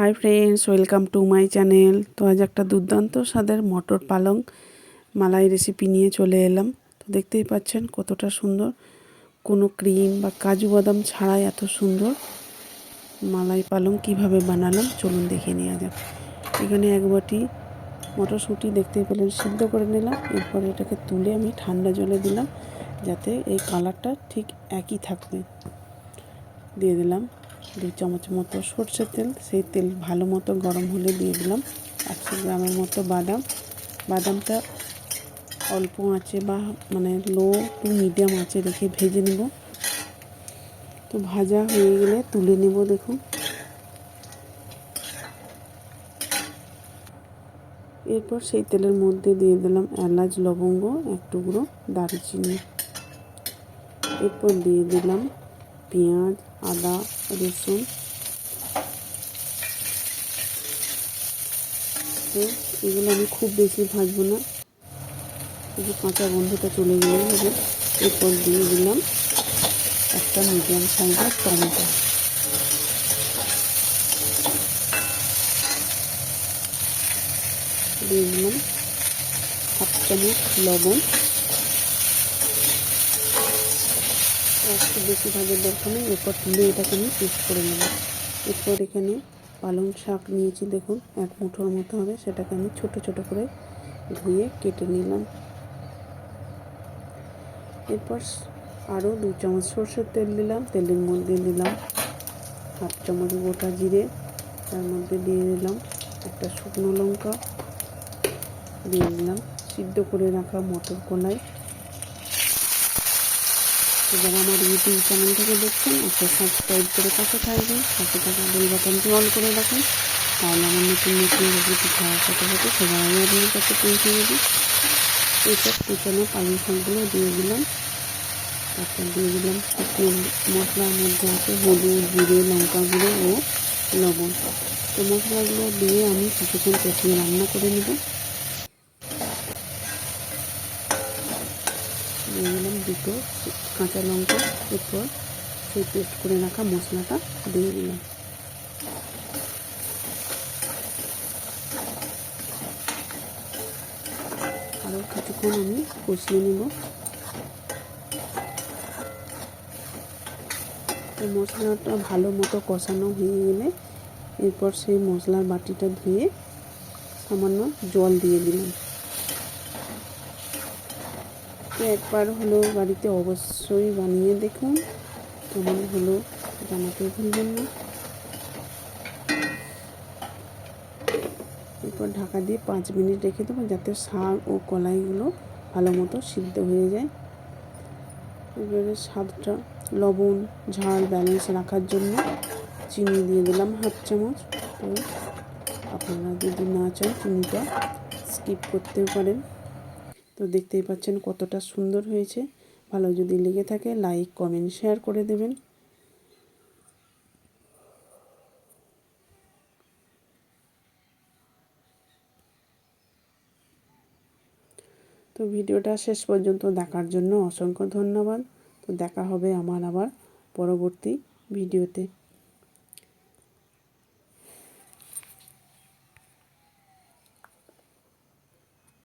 Hi friends, welcome to my channel. তো আজ একটা দুর্দান্ত স্বাদের মটর পালং মালাই রেসিপি নিয়ে চলে এলাম। তো দেখতেই পাচ্ছেন কতটা সুন্দর। কোনো ক্রিম বা কাজু বাদাম ছাড়াই এত সুন্দর মালাই পালং কীভাবে বানালাম, চলুন দেখে নেওয়া যাক। এখানে এক বাটি মটরশুঁটি দেখতেই পেলেন, সিদ্ধ করে নিলাম। এরপর এটাকে তুলে আমি ঠান্ডা জলে দিলাম, যাতে এই কালারটা ঠিক একই থাকবে। দিয়ে দিলাম দু চামচ মতো সর্ষের তেল, সেই তেল ভালো মতো গরম হলে দিয়ে দিলাম। একশো গ্রামের মতো বাদাম। বাদামটা অল্প আঁচে বা মানে লো টু মিডিয়াম আঁচে রেখে ভেজে নেব। তো ভাজা হয়ে গেলে তুলে নেব, দেখুন। এরপর সেই তেলের মধ্যে দিয়ে দিলাম এলাচ, লবঙ্গ, এক টুকরো দারচিনি। এরপর দিয়ে দিলাম পেঁয়াজ আদা, রসুন, তো এগুলো আমি খুব বেশি ভাজবো না। শুধু কাঁচা গন্ধটা চলে গেলে হবে এরপর দিয়ে দিলাম একটা মিডিয়াম সাইজের টমেটো। দিয়ে দিলাম হাফ চামচ লবণ। একটু বেশি ভাজার দরকার নেই, এরপর তুলে এটাকে আমি পেস্ট করে নেব। এরপর এখানে পালং শাক নিয়েছি, দেখুন, এক মুঠোর মতো হবে, সেটাকে আমি ছোট ছোট করে ধুয়ে কেটে নিলাম। এরপর আরও দু চামচ সর্ষের তেল দিলাম, তেলের মধ্যে দিলাম হাফ চামচ গোটা জিরে, তার মধ্যে দিয়ে দিলাম একটা শুকনো লঙ্কা, দিয়ে দিলাম সিদ্ধ করে রাখা মটর কলাই। যারা আমার ইউটিউব চ্যানেল থেকে দেখছেন, একটা সাবস্ক্রাইব করে পাশে থাকবেন, পাশে থাকা বেল বাটনটি অন করে রাখুন। তাহলে আমার নতুন নতুন রেসিপি খাওয়ার সাথে সাথে সবাই আমি আপনার কাছে পৌঁছে দেবো এইসব কুচানো পালং শাকগুলো দিয়ে দিলাম। তারপর দিয়ে দিলাম শুকনো মশলার মধ্যে আছে হলুদ, জিরে, লঙ্কা গুঁড়ো ও লবণ। তো মশলাগুলো দিয়ে আমি কিছুক্ষণ কষিয়ে রান্না করে নেব। দিয়ে দিলাম দুটো কাঁচা লঙ্কা, এরপর সেই পেস্ট করে রাখা মশলাটা দিয়ে দিলাম। আরও কিছুক্ষণ আমি কষিয়ে নেব। মশলাটা ভালো মতো কষানো হয়ে গেলে এরপর সেই মশলার বাটিটা ধুয়ে সামান্য জল দিয়ে দিলাম। তো একবার হলো বাড়িতে অবশ্যই বানিয়ে দেখুন। কেমন হলো জানাতে ভুলবেন না। এরপর ঢাকা দিয়ে পাঁচ মিনিট রেখে দেবো যাতে শাক ও কলাইগুলো ভালো মতো সিদ্ধ হয়ে যায়। এবারে স্বাদটা লবণ, ঝাল ব্যালেন্স রাখার জন্য চিনি দিয়ে দিলাম হাফ চামচ। তো আপনারা যদি না চান চিনিটা স্কিপ করতেও পারেন। তো দেখতেই পাচ্ছেন কতটা সুন্দর হয়েছে। ভালো যদি লেগে থাকে লাইক কমেন্ট শেয়ার করে দেবেন। তো ভিডিওটা শেষ পর্যন্ত দেখার জন্য অসংখ্য ধন্যবাদ। তো দেখা হবে আমার আবার পরবর্তী ভিডিওতে।